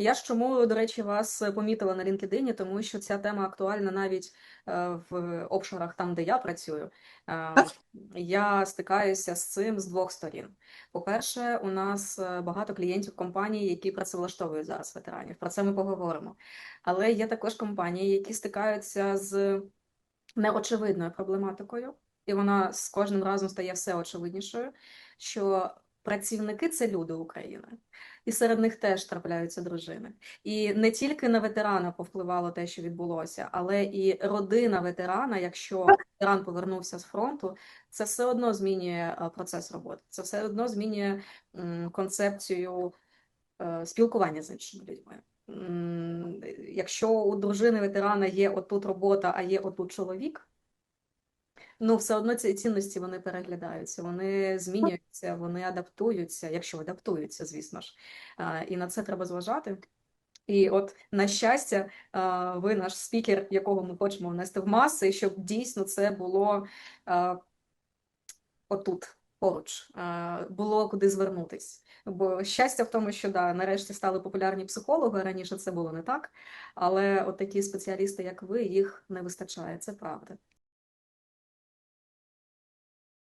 Я ж чому, до речі, вас помітила на LinkedIn, тому що ця тема актуальна навіть е, в обширах, там, де я працюю. Е, Я стикаюся з цим з двох сторін. По-перше, у нас е, багато клієнтів компаній, які працевлаштовують зараз ветеранів. Про це ми поговоримо. Але є також компанії, які стикаються з неочевидною проблематикою, і вона з кожним разом стає все очевиднішою, що працівники це люди України, і серед них теж трапляються дружини. І не тільки на ветерана повпливало те, що відбулося, але і родина ветерана, якщо ветеран повернувся з фронту, це все одно змінює е, процес роботи, це все одно змінює концепцію е, спілкування з іншими людьми. Якщо у дружини ветерана є отут робота, а є отут чоловік, ну все одно ці цінності вони переглядаються, вони змінюються, вони адаптуються, якщо адаптуються, звісно ж. І на це треба зважати. І от, на щастя, ви наш спікер, якого ми хочемо внести в маси, щоб дійсно це було отут, поруч, було куди звернутись. Бо щастя в тому, що да, нарешті стали популярні психологи, раніше це було не так, але от такі спеціалісти, як ви, їх не вистачає, це правда.